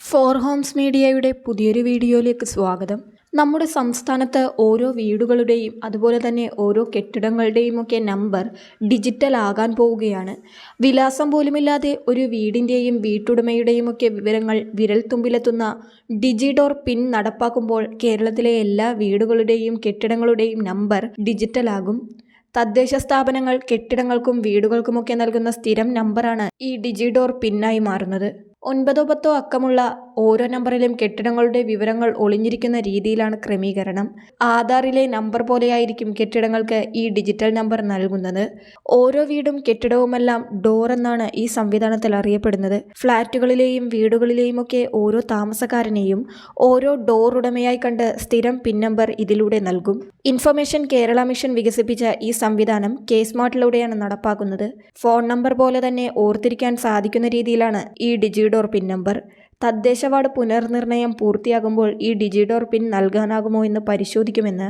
Four Holmes മീഡിയയുടെ പുതിയൊരു വീഡിയോയിലേക്ക് സ്വാഗതം. നമ്മുടെ സംസ്ഥാനത്ത് ഓരോ വീടുകളുടെയും അതുപോലെ തന്നെ ഓരോ കെട്ടിടങ്ങളുടെയും ഒക്കെ നമ്പർ ഡിജിറ്റൽ ആകാൻ പോവുകയാണ്. വിലാസം പോലുമില്ലാതെ ഒരു വീടിന്റെയും വീട്ടുടമയുടെയും ഒക്കെ വിവരങ്ങൾ വിരൽത്തുമ്പിലെത്തുന്ന ഡിജിഡോർ പിൻ നടപ്പാക്കുമ്പോൾ കേരളത്തിലെ എല്ലാ വീടുകളുടെയും കെട്ടിടങ്ങളുടെയും നമ്പർ ഡിജിറ്റലാകും തദ്ദേശ സ്ഥാപനങ്ങൾ കെട്ടിടങ്ങൾക്കും വീടുകൾക്കുമൊക്കെ നൽകുന്ന സ്ഥിരം നമ്പറാണ് ഈ ഡിജിഡോർ പിന്നായി മാറുന്നത്. ഒൻപതോ പത്തോ അക്കമുള്ള ഓരോ നമ്പറിലും കെട്ടിടങ്ങളുടെ വിവരങ്ങൾ ഒളിഞ്ഞിരിക്കുന്ന രീതിയിലാണ് ക്രമീകരണം. ആധാറിലെ നമ്പർ പോലെയായിരിക്കും കെട്ടിടങ്ങൾക്ക് ഈ ഡിജിറ്റൽ നമ്പർ നൽകുന്നത്. ഓരോ വീടും കെട്ടിടവുമെല്ലാം ഡോർ എന്നാണ് ഈ സംവിധാനത്തിൽ അറിയപ്പെടുന്നത്. ഫ്ളാറ്റുകളിലെയും വീടുകളിലെയും ഒക്കെ ഓരോ താമസക്കാരനെയും ഓരോ ഡോർ ഉടമയായി കണ്ട് സ്ഥിരം പിൻ നമ്പർ ഇതിലൂടെ നൽകും. ഇൻഫർമേഷൻ കേരള മിഷൻ വികസിപ്പിച്ച ഈ സംവിധാനം കെ സ്മാർട്ടിലൂടെയാണ് നടപ്പാക്കുന്നത്. ഫോൺ നമ്പർ പോലെ തന്നെ ഓർത്തിരിക്കാൻ സാധിക്കുന്ന രീതിയിലാണ് ഈ ഡിജിഡോർ പിൻ നമ്പർ. തദ്ദേശ വാർഡ് പുനർനിർണയം പൂർത്തിയാകുമ്പോൾ ഈ ഡിജിഡോർ പിൻ നൽകാനാകുമോ എന്ന് പരിശോധിക്കുമെന്ന്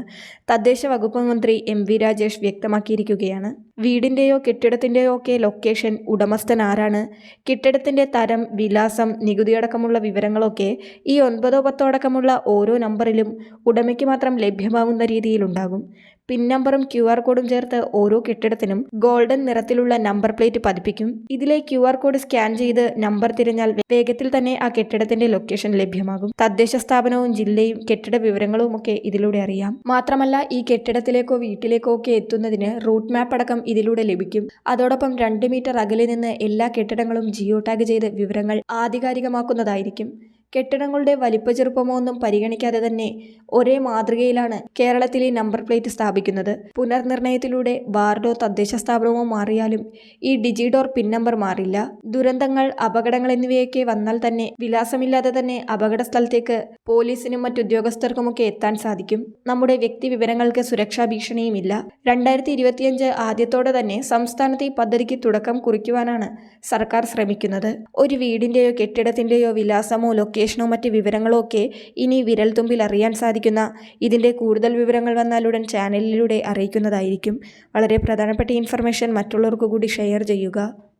തദ്ദേശ വകുപ്പ് മന്ത്രി എം വി രാജേഷ് വ്യക്തമാക്കിയിരിക്കുകയാണ്. വീടിന്റെയോ കെട്ടിടത്തിന്റെയോ ഒക്കെ ലൊക്കേഷൻ ഉടമസ്ഥൻ ആരാണ്? കെട്ടിടത്തിന്റെ തരം വിലാസം നികുതിയടക്കമുള്ള വിവരങ്ങളൊക്കെ ഈ ഒൻപതോ പത്തോ അടക്കമുള്ള ഓരോ നമ്പറിലും ഉടമയ്ക്ക് മാത്രം ലഭ്യമാകുന്ന രീതിയിലുണ്ടാകും. പിൻ നമ്പറും ക്യു ആർ കോഡും ചേർത്ത് ഓരോ കെട്ടിടത്തിനും ഗോൾഡൻ നിറത്തിലുള്ള നമ്പർ പ്ലേറ്റ് പതിപ്പിക്കും. ഇതിലെ ക്യു ആർ കോഡ് സ്കാൻ ചെയ്ത് നമ്പർ തിരഞ്ഞാൽ വേഗത്തിൽ തന്നെ ആ കെട്ടിടത്തിന്റെ ലൊക്കേഷൻ ലഭ്യമാകും. തദ്ദേശ സ്ഥാപനവും ജില്ലയും കെട്ടിട വിവരങ്ങളും ഒക്കെ ഇതിലൂടെ അറിയാം. മാത്രമല്ല ഈ കെട്ടിടത്തിലേക്കോ വീട്ടിലേക്കോ ഒക്കെ എത്തുന്നതിന് റൂട്ട് മാപ്പ് അടക്കം ഇതിലൂടെ ലഭിക്കും. അതോടൊപ്പം രണ്ട് മീറ്റർ അകലെ നിന്ന് എല്ലാ കെട്ടിടങ്ങളും ജിയോ ടാഗ് ചെയ്ത് വിവരങ്ങൾ ആധികാരികമാക്കുന്നതായിരിക്കും. കെട്ടിടങ്ങളുടെ വലിപ്പ ചെറുപ്പമോ ഒന്നും പരിഗണിക്കാതെ തന്നെ ഒരേ മാതൃകയിലാണ് കേരളത്തിലെ നമ്പർ പ്ലേറ്റ് സ്ഥാപിക്കുന്നത്. പുനർനിർണയത്തിലൂടെ വാർഡോ തദ്ദേശ സ്ഥാപനമോ മാറിയാലും ഈ ഡിജിഡോർ പിൻ നമ്പർ മാറില്ല. ദുരന്തങ്ങൾ അപകടങ്ങൾ എന്നിവയൊക്കെ വന്നാൽ തന്നെ വിലാസമില്ലാതെ തന്നെ അപകട സ്ഥലത്തേക്ക് പോലീസിനും മറ്റുദ്യോഗസ്ഥർക്കുമൊക്കെ എത്താൻ സാധിക്കും. നമ്മുടെ വ്യക്തി വിവരങ്ങൾക്ക് സുരക്ഷാ ഭീഷണിയുമില്ല രണ്ടായിരത്തി ഇരുപത്തിയഞ്ച് ആദ്യത്തോടെ തന്നെ സംസ്ഥാനത്തെ പദ്ധതിക്ക് തുടക്കം കുറിക്കുവാനാണ് സർക്കാർ ശ്രമിക്കുന്നത്. ഒരു വീടിന്റെയോ കെട്ടിടത്തിന്റെയോ വിലാസമോ ലൊക്കേഷനോ മറ്റ് വിവരങ്ങളോ ഒക്കെ ഇനി വിരൽത്തുമ്പിൽ അറിയാൻ സാധിക്കുന്ന ഇതിന്റെ കൂടുതൽ വിവരങ്ങൾ വന്നാലുടൻ ചാനലിലൂടെ അറിയിക്കുന്നതായിരിക്കും. വളരെ പ്രധാനപ്പെട്ട ഇൻഫർമേഷൻ മറ്റുള്ളവർക്ക് കൂടി ഷെയർ ചെയ്യുക.